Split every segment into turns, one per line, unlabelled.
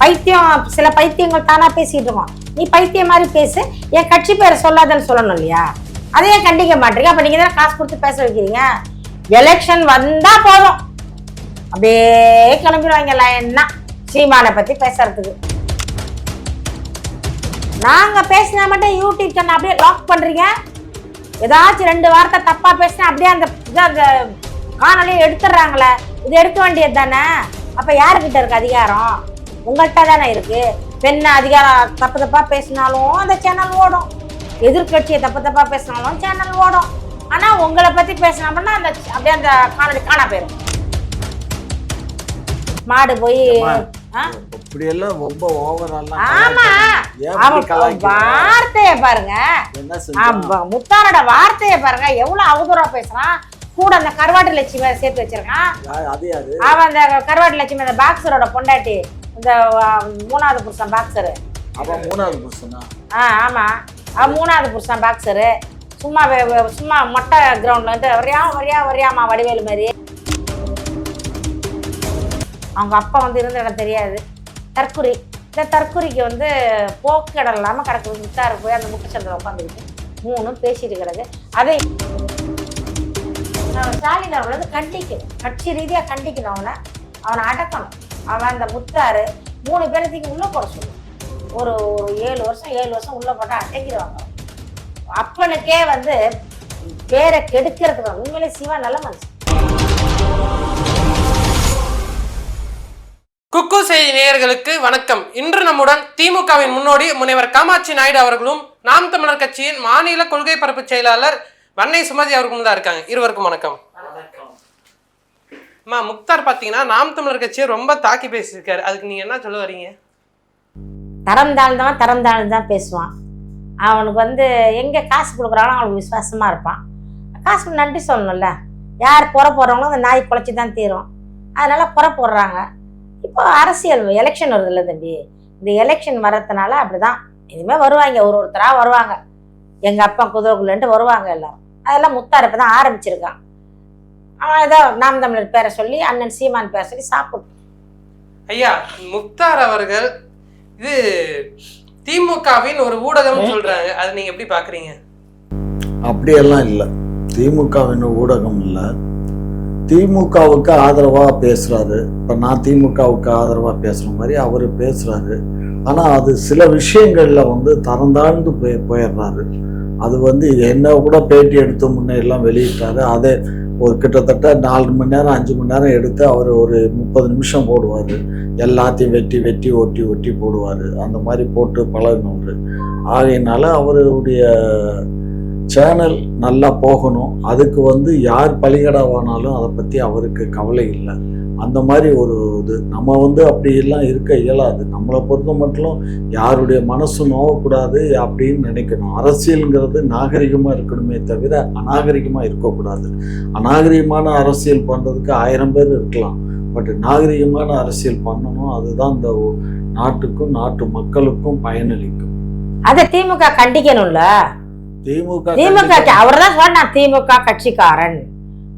பைத்தியம் சில பைத்தியங்கள் தானா பேசிட்டு இருக்கோம். நீ பைத்தியம் மாதிரி பேசு. என் கட்சி பேரை சொல்லாதன்னு சொல்லணும் இல்லையா? அதையே கண்டிக்க மாட்டீங்க. அப்ப நீங்க தானே காசு கொடுத்து பேச வைக்கிறீங்க? எலெக்ஷன் வந்தா போதும். அப்படியே கிளம்பிடுவாங்க லைன்னா சீமானை பத்தி பேசுறதுக்கு. நாங்க பேசினா மட்டும் யூடியூப் சேனல் அப்படியே லாக் பண்றீங்க? ஏதாச்சும் ரெண்டு வார்த்தை தப்பா பேசினா அப்படியே அந்த அந்த காணொலியை எடுத்துடுறாங்களே. இது எடுக்க வேண்டியது தானே? அப்ப யாருக்கிட்ட இருக்கு அதிகாரம்? உங்கள்கிட்ட தானே இருக்கு? பெண்ண அதிகாரம் தப்பு தப்பா பேசினாலும் அந்த சேனல் ஓடும். எதிர்க்கட்சியை தப்பு தப்பா பேசினாலும் சேனல் ஓடும். ஆனா உங்களை பத்தி பேசினோம்னா அந்த அப்படியே அந்த காணொலி காணா போயிடும் மாடு போய்?
அப்படியெல்லாம் ரொம்ப
ஆமா? வார்த்தைய பாருங்க. முத்தாரோட வார்த்தைய பாருங்க. எவ்வளவு அவதூறா பேசுறான். கூட அந்த கருவாட்டு லட்சுமி சேர்த்து வச்சிருக்கான். அவன் அந்த கருவாட்டு லட்சுமி அந்த பாக்ஸரோட பொண்டாட்டி. இந்த மூணாவது புருஷன் பாக்ஸரு
அவன் மூணாவது புருஷனா?
ஆ ஆமா. அவன் மூணாவது புருஷன் பாக்ஸரு சும்மா சும்மா மொட்டை கிரவுண்ட்ல வந்து வரியா வரியா வரியாமா வடிவேலு மாதிரி அவங்க அப்பா வந்து இருந்த இடம் தெரியாது. தற்குறி இந்த தற்குறிக்கு வந்து போக்கிடம் இல்லாமல் கிடக்குது. முத்தாரு போய் அந்த முட்டை சந்தில் உட்காந்துருக்கு மூணும் பேசிட்டு கிடக்கு. அதை ஸ்டாலின் வந்து கண்டிக்கணும். கட்சி ரீதியாக கண்டிக்கணும் அவனை. அவனை அடக்கணும். அவன் அந்த முத்தாரு மூணு பேரத்துக்கு உள்ளே போட சொல்லுவான். ஒரு ஒரு ஏழு வருஷம் ஏழு வருஷம் உள்ளே போட்டால் அடங்கிடுவாங்க அப்பனுக்கே வந்து பேரை கெடுக்கிறதுக்கு உண்மையிலே சிவா நல்ல மனுஷன்.
குக்கு செய்தி நேயர்களுக்கு வணக்கம். இன்று நம்முடன் திமுகவின் முன்னோடி முனைவர் காமாட்சி நாயுடு அவர்களும் நாம் தமிழர் கட்சியின் மாநில கொள்கை பரப்பு செயலாளர் வன்னை சுமதி அவர்களும் தான் இருக்காங்க. இருவருக்கும் வணக்கம். மா முக்தார் பார்த்தீங்கன்னா நாம் தமிழர் கட்சியை ரொம்ப தாக்கி பேசியிருக்காரு. அதுக்கு நீங்க என்ன சொல்ல வரீங்க?
தரம் தாழ்ந்தவன் தரம் தாழ்ந்து தான் பேசுவான். அவனுக்கு வந்து எங்கே காசு கொடுக்குறானோ அவனுக்கு விசுவாசமாக இருப்பான். காசுக்கு நன்றி சொல்லணும்ல. யார் புற போடுறாங்களோ அந்த நாய் குலைச்சி தான் தீரும். அதனால புற போடுறாங்க. இப்போ அரசியல் எலெக்ஷன் வருதுல்ல தம்பி. இந்த எலெக்ஷன் வர்றதுனால அப்படிதான். இனிமேல் வருவாங்க. ஒரு ஒருத்தராக வருவாங்க. எங்கள் அப்பா குதிரைக்குள்ளன்ட்டு வருவாங்க எல்லாரும். அதெல்லாம் முத்தார் இப்போ தான் ஆரம்பிச்சிருக்கான். அவன் ஏதோ நாம் தமிழர் பேரை சொல்லி அண்ணன் சீமான் பேரை சொல்லி சாப்பிட்டு.
ஐயா முக்தார் அவர்கள் இது திமுகவின் ஒரு ஊடகம்னு சொல்றாங்க. அது நீங்க எப்படி பாக்குறீங்க?
அப்படியெல்லாம் இல்லை. திமுகவின் ஊடகம் இல்லை. திமுகவுக்கு ஆதரவாக பேசுகிறாரு இப்போ நான் திமுகவுக்கு ஆதரவாக பேசுகிற மாதிரி அவர் பேசுகிறாரு ஆனால் அது சில விஷயங்களில் வந்து தரந்தாழ்ந்து போய் போயிடுறாரு. அது வந்து என்ன கூட பேட்டி எடுத்து முன்னே எல்லாம் வெளியிட்டாரு. அதே ஒரு கிட்டத்தட்ட நாலு மணி நேரம் அஞ்சு மணி நேரம் எடுத்து அவர் ஒரு முப்பது நிமிஷம் போடுவார். எல்லாத்தையும் வெட்டி வெட்டி ஒட்டி ஒட்டி போடுவார். அந்த மாதிரி போட்டு பழகினவர். ஆகையினால அவருடைய சேனல் நல்லா போகணும். அதுக்கு வந்து யார் பலிகடாவானாலும் அதை பற்றி அவருக்கு கவலை இல்லை. அந்த மாதிரி ஒரு இது. நம்ம வந்து அப்படியெல்லாம் இருக்க இயலாது. நம்மளை பொறுத்த மட்டும் யாருடைய மனசு நோவக்கூடாது அப்படின்னு நினைக்கணும். அரசியலுங்கிறது நாகரிகமாக இருக்கணுமே தவிர அநாகரிகமாக இருக்கக்கூடாது. அநாகரிகமான அரசியல் பண்ணுறதுக்கு ஆயிரம் பேர் இருக்கலாம். பட் நாகரிகமான அரசியல் பண்ணணும். அதுதான் இந்த நாட்டுக்கும் நாட்டு மக்களுக்கும் பயனளிக்கும்.
அதை திமுக கண்டிக்கணும்ல?
திமுக
திமுக அவர் தான் நான் திமுக கட்சிக்காரன்.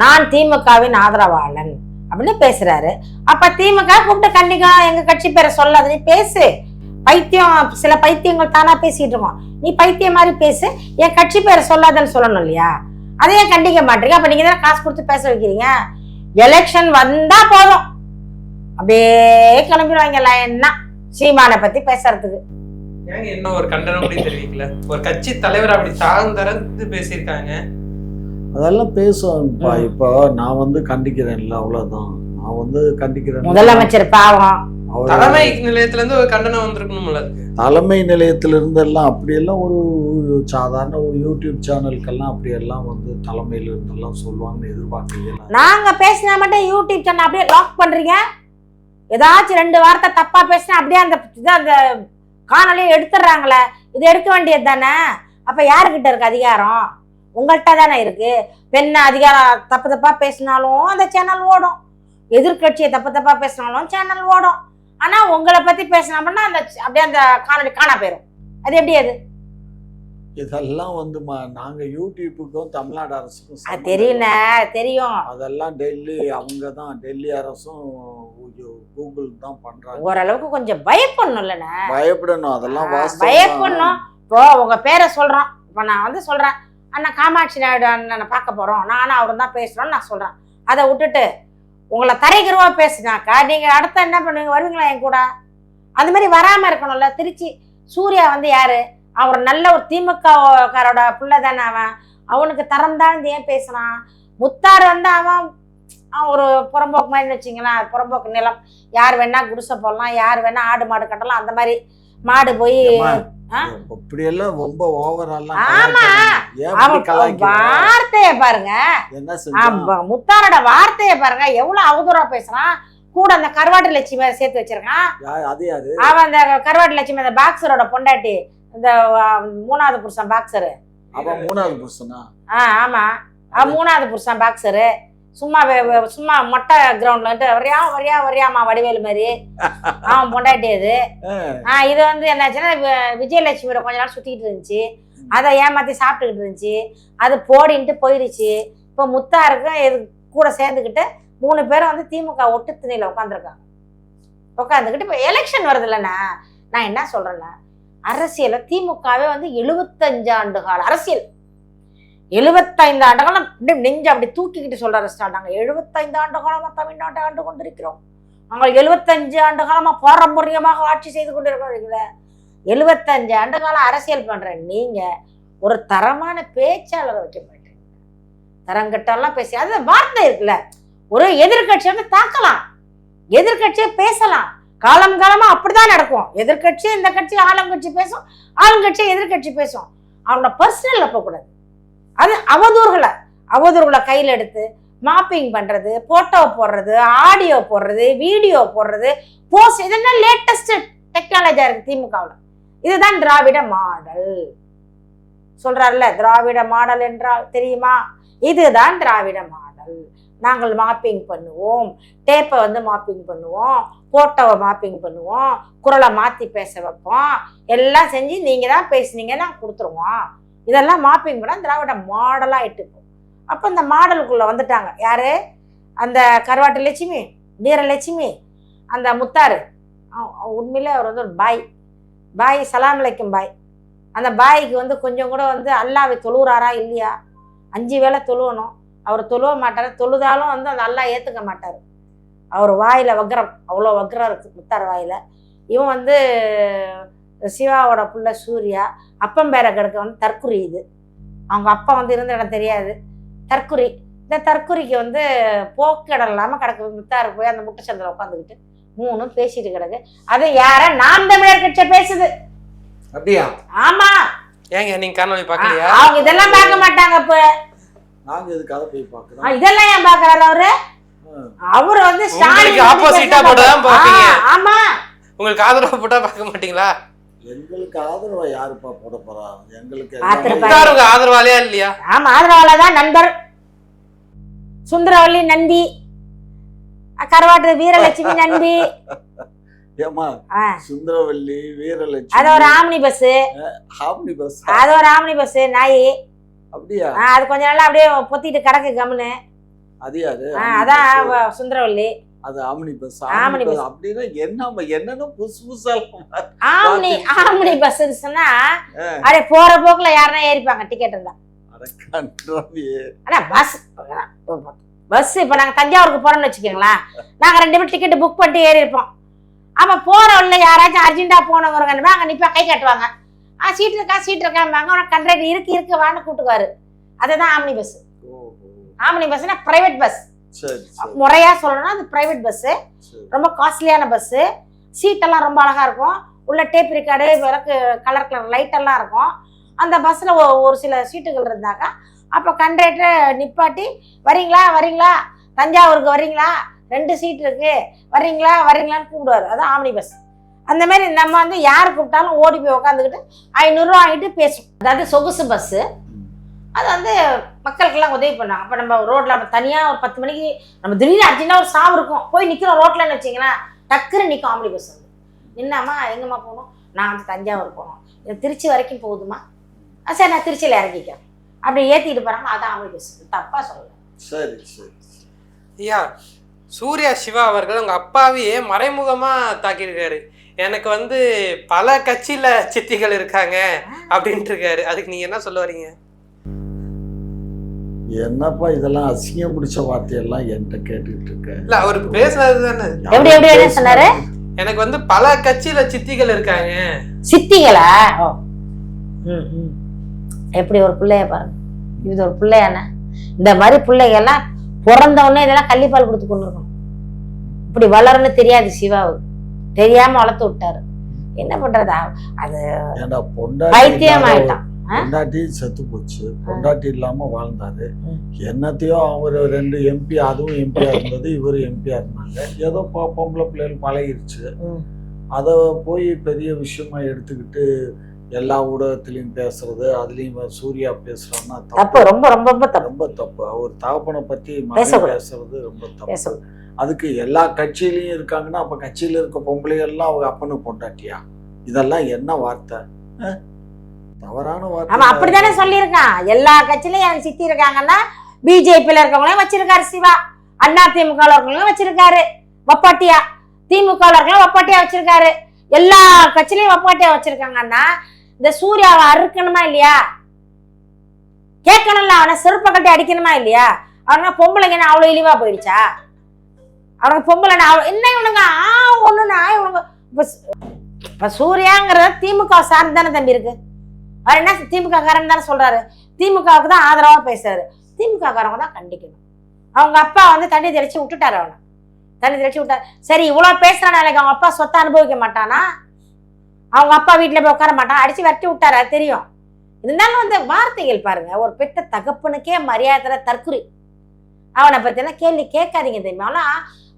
நான் திமுகவின் ஆதரவாளன். அப்படின்னு பேசுறாரு. அப்ப திமுக கூப்பிட்டு கண்டிக்கா எங்க கட்சி பேரை சொல்லாத நீ பேசு. பைத்தியம் சில பைத்தியங்கள் தானா பேசிட்டு இருக்கோம். நீ பைத்தியம் மாதிரி பேசு. என் கட்சி பேரை சொல்லாதன்னு சொல்லணும் இல்லையா? அதையே கண்டிக்க மாட்டீங்க. அப்ப நீங்க தானே காசு கொடுத்து பேச வைக்கிறீங்க? எலெக்ஷன் வந்தா போதும். அப்படியே கிளம்பிடுவாங்க லைன்னா சீமானை பத்தி பேசுறதுக்கு.
ஏங்க இன்னும் ஒரு கண்டனம் தெரிவிக்கல. ஒரு கட்சி தலைவர் அப்படி தாழ்ந்தரந்து பேசியிருக்காங்க.
அதெல்லாம் பேசுவோம்ப்பா
ம்.
இப்போ நான் வந்து கண்டிக்கிறேன்ல அவ்வளவுதான். நான் வந்து கண்டிக்கிறேன்.
முதலமைச்சர் பாவம்.
தலைமை நிலையத்துல இருந்து ஒரு கண்டனம் வந்திருக்கணும்ல
தலைமை நிலையத்திலிருந்தெல்லாம் அப்படியெல்லாம் ஒரு ஒரு சாதாரண ஒரு யூடியூப் சேனலுக்கெல்லாம் அப்படியெல்லாம் வந்து தலைமையில இருந்தெல்லாம் சொல்லுவாங்கன்னு எதிர்பார்க்க இயலாது.
நாங்க பேசினா மட்டும் யூடியூப் சேனல் அப்படியே லாக் பண்றீங்க? ஏதாச்சும் ரெண்டு வார்த்தை தப்பா பேசினா அப்படியே அந்த இது அந்த காணொலியை எடுத்துடுறாங்களே. இது எடுக்க வேண்டியது தானே? அப்ப யாருக்கிட்ட இருக்கு அதிகாரம்? உங்கள்கிட்ட தானே இருக்கு? பெண்ண அதிகாரம் தப்பு தப்பா பேசினாலும் அந்த சேனல் ஓடும். எதிர்க்கட்சியை தப்பு தப்பா பேசினாலும் சேனல் ஓடும். ஆனா உங்களை பத்தி பேசினோம்னா அந்த அப்படியே அந்த காணொலி காணா போயிடும் அது எப்படி அது?
இதெல்லாம் வந்து ம- நாங்க யூடியூப்புக்கும் தமிழ்நாடு அரசுக்கும்
தெரியுண்ணே தெரியும்.
அதெல்லாம் டெல்லி அவங்க தான் டெல்லி அரசும் கூகுள் தான் பண்றாங்க.
ஓரளவுக்கு கொஞ்சம் பயப்படணும்லண்ணே
பயப்படணும் அதெல்லாம்
பயப்படணும். இப்போ உங்க பேரை சொல்றோம். இப்போ நான் வந்து சொல்றேன். அண்ணா காமாட்சி நாயுடு அண்ணனை பார்க்க போகிறோம் நானும் அவரும் தான் பேசுகிறோன்னு நான் சொல்கிறேன் அதை விட்டுட்டு உங்களை தரைக்குறவா பேசுனாக்கா நீங்கள் அடுத்த என்ன பண்ணுவீங்க? வருவீங்களா என் கூட? அந்த மாதிரி வராமல் இருக்கணும்ல. திருச்சி சூர்யா வந்து யார்? அவர் நல்ல ஒரு திமுகக்காரோட பிள்ளை தானே அவன். அவனுக்கு தரம் தாழ்ந்து ஏன் பேசுறான்? முத்தார் வந்து அவன் அவன் ஒரு புறம்போக்கு மாதிரி வச்சிங்களேன். புறம்போக்கு நிலம். யார் வேணா குடிசை போடலாம் யார் வேணா ஆடு மாடு கட்டலாம். அந்த மாதிரி மாடு போய்
எல்லாம் ரொம்ப ஓவரெல்லாம்
ஆமா. வார்த்தைய பாருங்க. முத்தாரோட வார்த்தைய பாருங்க. எவ்வளவு அவதூறா பேசுறான். கூட அந்த கருவாட்டு லட்சுமி சேர்த்து வச்சிருக்கான். அவன் அந்த கருவாட்டு லட்சுமி அந்த பாக்ஸரோட பொண்டாட்டி. இந்த மூணாவது புருஷன் பாக்ஸரு
அவன் மூணாவது புருஷனா?
ஆ ஆமா. அவன் மூணாவது புருஷன் பாக்ஸரு சும்மா சும்மா மொட்டை கிரவுண்ட்ல வந்து வரியா வரியா வரியாமா வடிவேலு மாதிரி அவன் பொண்டாட்டி அது. ஆ. இது வந்து என்னாச்சுன்னா விஜயலட்சுமியோட கொஞ்ச நாள் சுத்திட்டு இருந்துச்சு. அதை ஏமாத்தி சாப்பிட்டுக்கிட்டு இருந்துச்சு. அது போடின்ட்டு போயிடுச்சு. இப்போ முத்தாருக்கும் இது கூட சேர்ந்துக்கிட்டு மூணு பேரும் வந்து திமுக ஒட்டு திணையில உட்காந்துருக்காங்க. உட்காந்துக்கிட்டு இப்போ எலெக்ஷன் வருது இல்லைண்ணா நான் என்ன சொல்றேன்னா அரசியல திமுகவே வந்து எழுபத்தஞ்சு ஆண்டு கால அரசியல். எழுபத்தைந்து ஆண்டு காலம் அப்படியே நெஞ்சு அப்படி தூக்கிக்கிட்டு சொல்ற அரசியல் நாங்கள் எழுபத்தைந்து ஆண்டு காலமாக தமிழ்நாட்டை ஆண்டு கொண்டிருக்கிறோம். நாங்கள் எழுபத்தஞ்சு ஆண்டு காலமாக பாரம்பரியமாக ஆட்சி செய்து கொண்டிருக்கிறோம் எழுபத்தஞ்சு ஆண்டு காலம் அரசியல் பண்ற நீங்க ஒரு தரமான பேச்சாளரை வைக்க மாட்டீங்க. தரங்கட்டெல்லாம் பேசி அது வார்த்தை இருக்குல்ல. ஒரு எதிர்கட்சி வந்து தாக்கலாம். எதிர்கட்சியை பேசலாம். காலம் காலமா அப்படிதான் நடக்கும். எதிர்கட்சி இந்த கட்சி ஆளுங்கட்சி பேசும் ஆளுங்கட்சி எதிர்கட்சி பேசும். அவனோட பர்சனல்ல போகக்கூடாது. அது அவதூறுகளை. அவதூறுகளை கையில் எடுத்து மாப்பிங் பண்ணுறது ஃபோட்டோ போடுறது ஆடியோ போடுறது வீடியோ போடுறது போஸ்ட் இதெல்லாம் லேட்டஸ்ட் டெக்னாலஜியாக இருக்குது திமுகவில். இதுதான் திராவிட மாடல். சொல்கிறார்ல திராவிட மாடல் என்றால் தெரியுமா? இதுதான் திராவிட மாடல். நாங்கள் மாப்பிங் பண்ணுவோம். டேப்பை வந்து மாப்பிங் பண்ணுவோம். போட்டோவை மாப்பிங் பண்ணுவோம். குரலை மாற்றி பேச வைப்போம். எல்லாம் செஞ்சு நீங்கள் தான் பேசுனீங்கன்னா கொடுத்துருவோம். இதெல்லாம் மாப்பிங் பண்ணால் திராவிட மாடலாக இட்டுக்கும் அப்போ இந்த மாடலுக்குள்ளே வந்துட்டாங்க. யார்? அந்த கருவாட்டு லட்சுமி வீரலட்சுமி அந்த முத்தாரு அவ- உண்மையிலே அவர் வந்து ஒரு பாய். பாய் சலாம் அலைக்கும் பாய். அந்த பாய்க்கு வந்து கொஞ்சம் கூட வந்து அல்லாவை தொழுகிறாரா இல்லையா? அஞ்சு வேலை தொழுவணும். அவர் தொழுவ மாட்டார். தொழுதாலும் வந்து அந்த அல்லா ஏற்றுக்க மாட்டார். அவர் வாயில் வக்ரம். அவ்வளோ வக்ரம் இருக்குது முத்தார் வாயில். இவன் வந்து சிவாவோட புள்ள சூர்யா அப்பம் பேர கிடக்க வந்து தற்குறி இது. அவங்க அப்பா வந்து இருந்த இடம் தெரியாது. தற்குறி. இந்த தற்குறிக்கு வந்து போக்கிடம் இல்லாமல் கிடக்கு. முத்தாரு போய் அந்த முட்டை சந்தில் உட்காந்துக்கிட்டு மூணும் பேசிட்டு கிடக்கு. அது யார? நாம் தமிழர் கட்சி பேசுது.
அப்படியா?
ஆமா.
ஏங்க நீங்க காணொலி பாக்கலையா
அவங்க இதெல்லாம் பார்க்க மாட்டாங்க இப்ப.
நாங்க இதுக்கு அதை போய்
ஆ,
பார்க்கணும்
இதெல்லாம் ஏன் பாக்குறாரு அவரு? அவரு வந்து ஸ்டாலின்
உங்களுக்கு
வந்து
opposite ஆ
பேச
போட்டுதான்
மாட்டாரு.
பார்ப்பீங்க.
ஆ, ஆமா.
உங்களுக்கு ஆதரவு போட்டா பார்க்க மாட்டீங்களா?
எங்களுக்கு ஆதரவா யாருப்பா போட போறா? எங்களுக்கு. எல்லாமே-
ஆதரவாளியா இல்லையா?
ஆமா ஆதரவால தான் நண்பர். சுந்தரவல்லி நந்தி. கருவாட்டு வீரலட்சுமி நம்பி
ஏமா
ஆ,
சுந்தரவல்லி
அது
வீரலட்சுமி
ஒரு ஆம்னி பஸ்.
ஹாப்னி பஸ்
அது ஒரு ஆம்னி பஸ் நாய்.
அப்படியா?
ஆ, அது கொஞ்ச நாளா அப்படியே பொத்திட்டு கிடக்கு கம்னு
அது யாரு?
ஆ, அதான். அவ- சுந்தரவல்லி.
அது ஆம்னி பஸ்
ஆம்னி பஸ்.
அப்படின்னா என்ன என்னன்னு புதுசு புதுசா
ஆம்னி ஆம்னி பஸ் சொன்னா. அப்படியே போற போக்குல யாருன்னா ஏறிப்பாங்க டிக்கெட் இருந்தா. ஆனா பஸ் பஸ் இப்ப நாங்க தஞ்சாவூருக்கு போறோம்னு வச்சுக்கோங்களேன். நாங்க ரெண்டு பேரும் டிக்கெட் புக் பண்ணிட்டு ஏறி இருப்போம் அப்ப போற உள்ள யாராச்சும் அர்ஜென்ட்டா போனவங்க அங்க நிப்பா கை கட்டுவாங்க. ஆ சீட் இருக்கா சீட் இருக்காம்பாங்க உனக்கு கண்ட்ரக்டர் இருக்கு இருக்கு வான்னு கூட்டுக்குவாரு அதுதான் ஆம்னி பஸ். ஆம்னி பஸ்னா பிரைவேட் பஸ் முறையா சொல்லணும்னா அது பிரைவேட் பஸ்
சரி.
ரொம்ப காஸ்ட்லியான பஸ்ஸு சீட்டெல்லாம் ரொம்ப அழகா இருக்கும். உள்ள டேப் ரெக்கார்டு விளக்கு கலர் கலர் லைட் எல்லாம் இருக்கும். அந்த பஸ்ஸில் ஒரு சில சீட்டுகள் இருந்தாக்கா அப்போ கண்டக்டர் நிப்பாட்டி வரீங்களா? வரீங்களா? தஞ்சாவூருக்கு வரீங்களா? ரெண்டு சீட் இருக்கு. வரீங்களா? வரீங்களான்னு கூப்பிடுவார். அதான் ஆம்னி பஸ் அந்த மாதிரி நம்ம வந்து யார் கூப்பிட்டாலும் ஓடி போய் உட்காந்துக்கிட்டு ஐநூறுரூவா வாங்கிட்டு பேசும். அதாவது சொகுசு பஸ்ஸு. அது வந்து மக்களுக்கெல்லாம் உதவி பண்ணாங்க அப்போ நம்ம ரோட்டில் தனியாக ஒரு பத்து மணிக்கு நம்ம திடீர்னு அர்ஜென்ட்டாக ஒரு சாவு இருக்கும். போய் நிற்கிறோம் ரோட்லன்னு வச்சிங்களேன் டக்குன்னு நிற்கும் ஆம்பளை பஸ் வந்து. நின்னாம்மா எங்கம்மா போகணும்? நான் வந்து தஞ்சாவூர் போகணும். இது திருச்சி வரைக்கும் போகுதுமா? ஆ, சரி நான் திருச்சியில் இறங்கிக்கிறேன். அப்படி ஏற்றிட்டு போகிறாங்க அதான் அவங்க பேசுறது தப்பாக சொல்லலை.
சரி சரி
ஐயா சூர்யா சிவா அவர்கள் உங்க அப்பாவையே மறைமுகமா தாக்கியிருக்காரு. எனக்கு வந்து பல கட்சியில சித்திகள் இருக்காங்க அப்படின்ட்டு இருக்காரு. அதுக்கு நீங்க என்ன சொல்ல வரீங்க?
என்னப்பா இதெல்லாம் அசிங்கம் பிடிச்ச வார்த்தையெல்லாம் என்கிட்ட கேட்டுக்கிட்டு இருக்க?
இல்ல அவர் பேசுனது தானே?
எப்படி எப்படி என்ன சொன்னாரு?
எனக்கு வந்து பல கட்சியில சித்திகள் இருக்காங்க.
சித்திகளா? ஓ. ம் ம். எப்படி ஒரு பிள்ளைய பாருங்க இது ஒரு பிள்ளையானே இந்த மாதிரி பிள்ளைகள்லாம் பிறந்த உடனே இதெல்லாம் கள்ளிப்பால் கொடுத்து கொண்டு இருக்கணும். இப்படி வளரும்னு தெரியாது சிவாவுக்கு தெரியாம வளர்த்து விட்டாரு. என்ன பண்றது? அது பைத்தியம் ஆயிட்டான்
பொண்டாட்டி செத்து போச்சு. பொண்டாட்டி இல்லாம வாழ்ந்தாரு. என்னத்தையோ அவர் ரெண்டு எம்பி அதுவும் எம்பியா இருந்தது இவரும் எம்பியா இருந்தாங்க. ஏதோ பொம்பளை பிள்ளைகள் பழகிருச்சு. அதை போய் பெரிய விஷயமா எடுத்துக்கிட்டு எல்லா ஊடகத்திலையும் பேசுறது அதுலயும் சூர்யா பேசுறான்னா
தப்பு. ரொம்ப ரொம்ப ரொம்ப தப்பு.
ரொம்ப தப்பு. அவர் தகப்பனை பத்தி. பேசுறது ரொம்ப தப்பு. அதுக்கு எல்லா கட்சியிலயும் இருக்காங்கன்னா அப்ப கட்சியில இருக்க பொம்பளைகள் எல்லாம் அவங்க அப்பனுக்கு பொண்டாட்டியா? இதெல்லாம் என்ன வார்த்தை? தவறான வார்த்தை
அப்படித்தானே சொல்லியிருக்கான் எல்லா கட்சியிலும் எனக்கு சித்தி இருக்காங்கன்னா பிஜேபியில இருக்கவங்களையும் வச்சிருக்காரு சிவா. அண்ணா திமுக இருக்கவங்களையும் வச்சிருக்காரு. வப்பாட்டியா. திமுக இருக்கவங்களும் வப்பாட்டியா வச்சிருக்காரு. எல்லா கட்சியிலையும் வப்பாட்டியா வச்சிருக்காங்கன்னா இந்த சூர்யாவை அறுக்கணுமா இல்லையா? கேட்கணும்ல அவனை செருப்பை கட்டி அடிக்கணுமா இல்லையா? அவனா பொம்பளைங்க என்ன அவ்வளவு இழிவா போயிடுச்சா? அவனுக்கு பொம்பளை அவ்வளவு என்ன இவனுங்க? ஆ ஒண்ணுனா இவனுங்க. இப்ப இப்ப சூர்யாங்கிறத திமுக சார்ந்து தானே தம்பி இருக்கு. அவர் என்ன திமுக காரன் தானே சொல்றாரு? திமுகவுக்கு தான் ஆதரவா பேசுறாரு. திமுக காரவங்க தான் கண்டிக்கணும். அவங்க அப்பா வந்து தண்ணி தெளிச்சு விட்டுட்டாரு அவனை. தண்ணி தெளிச்சு விட்டாரு. சரி இவ்வளவு பேசுறான் நாளைக்கு அவங்க அப்பா சொத்தை அனுபவிக்க மாட்டானா? அவங்க அப்பா வீட்டுல போய் உட்கார மாட்டான்? அடிச்சு விரட்டி விட்டாரா தெரியும். இருந்தாலும் வந்து வார்த்தைகள் பாருங்க. ஒரு பெத்த தகப்பனுக்கே மரியாதை தற்குறி. அவனை பத்தினா கேள்வி கேட்காதீங்க தெரியுமா? ஆனா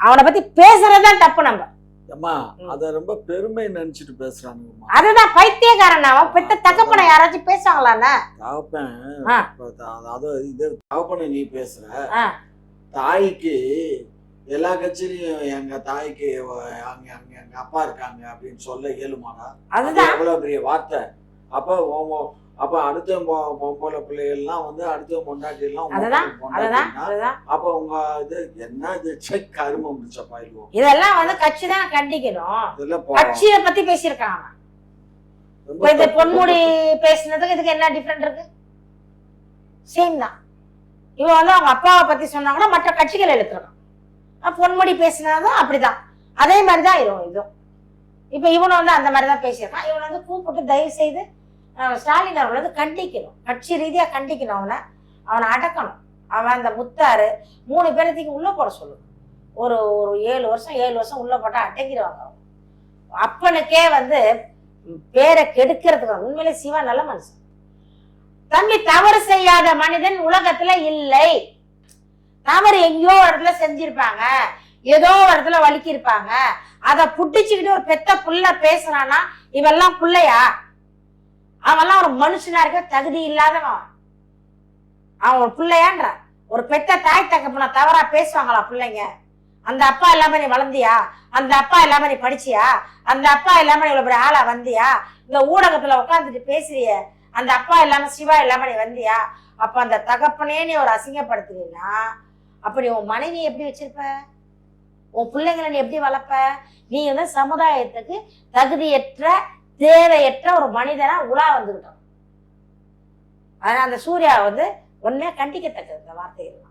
அவனை பத்தி பேசுறதுதான் தப்பு நம்ம.
அம்மா. அத ரொம்ப பெருமை நினைச்சிட்டு பேசுறானுங்கம்மா.
அதுதான் பைத்தியக்காரன் அவன் பெத்த தகப்பனை யாராச்சும் பேசுவாங்களாண்ணா?
தகப்பன் அதாவது இது தகப்பனை நீ பேசுற. தாய்க்கு எல்லா கட்சியிலயும் எங்க தாய்க்கு அங்க அங்க எங்க அப்பா இருக்காங்க அப்படின்னு சொல்ல இயலுமாடா? அது
அதுதான்
எவ்வளவு பெரிய வார்த்தை. அப்ப அப்ப அடுத்த பொ- பொம்பளை பிள்ளைகள்லாம் வந்து அடுத்த பொண்டாட்டி எல்லாம் அப்ப உங்க இது என்ன இது? செக் கருமம் முடிச்ச பாயிடுவோம்
இதெல்லாம் வந்து கட்சி தான் கண்டிக்கணும் கட்சியை பத்தி பேசியிருக்காங்க. இந்த பொன்முடி பேசுனதுக்கு இதுக்கு என்ன டிஃபரெண்ட் இருக்கு? சேம் தான். இவன் வந்து அவங்க அப்பாவை பத்தி சொன்னாங்கன்னா மற்ற கட்சிகள் எழுத்துருக்கான் பொன்முடி பேசினதும் அப்படிதான். அதே மாதிரி தான் இதுவும். இப்ப இவனும் வந்து அந்த மாதிரி தான் பேசியிருக்கான். இவன் வந்து கூப்பிட்டு தயவு செய்து ஸ்டாலின் அவர்களை வந்து கண்டிக்கணும். கட்சி ரீதியாக கண்டிக்கணும் அவனை. அவனை அடக்கணும். அவன் அந்த முத்தாரு மூணு பேரத்துக்கு உள்ளே போட சொல்லணும் ஒரு ஒரு ஏழு வருஷம் ஏழு வருஷம் உள்ளே போட்டால் அடங்கிடுவாங்க அப்பனுக்கே வந்து பேரை கெடுக்கிறதுக்கு உண்மையிலே சிவா நல்ல மனுஷன். தம்பி தவறு செய்யாத மனிதன் உலகத்துல இல்லை. தவறு எங்கேயோ ஒரு இடத்துல செஞ்சிருப்பாங்க. ஏதோ ஒரு இடத்துல வலிக்கி இருப்பாங்க அதை புட்டிச்சுக்கிட்டு ஒரு பெத்த புள்ள பேசுறானா இவெல்லாம் புள்ளையா? அவன்லாம் ஒரு மனுஷனா இருக்க தகுதி இல்லாதவன் அவன். ஒரு பிள்ளையான்ற. ஒரு பெத்த தாய் தகப்பன தவறா பேசுவாங்களா பிள்ளைங்க? அந்த அப்பா இல்லாம நீ வளர்ந்தியா? அந்த அப்பா இல்லாம நீ படிச்சியா? அந்த அப்பா இல்லாம நீ இவ்வளவு பெரிய ஆளா வந்தியா? இந்த ஊடகத்துல உட்காந்துட்டு பேசுறிய. அந்த அப்பா இல்லாம சிவா இல்லாம நீ வந்தியா? அப்ப அந்த தகப்பனே நீ ஒரு அசிங்கப்படுத்துனீன்னா அப்படி உன் மனைவி எப்படி வச்சிருப்ப? உன் பிள்ளைங்களை நீ எப்படி வளர்ப்ப? நீ வந்து சமுதாயத்துக்கு தகுதியற்ற தேவையற்ற ஒரு மனிதனா உலா வந்துகிட்டோம். அதனால அந்த சூர்யா வந்து ஒன்னே கண்டிக்கத்தக்கது இந்த வார்த்தைகள்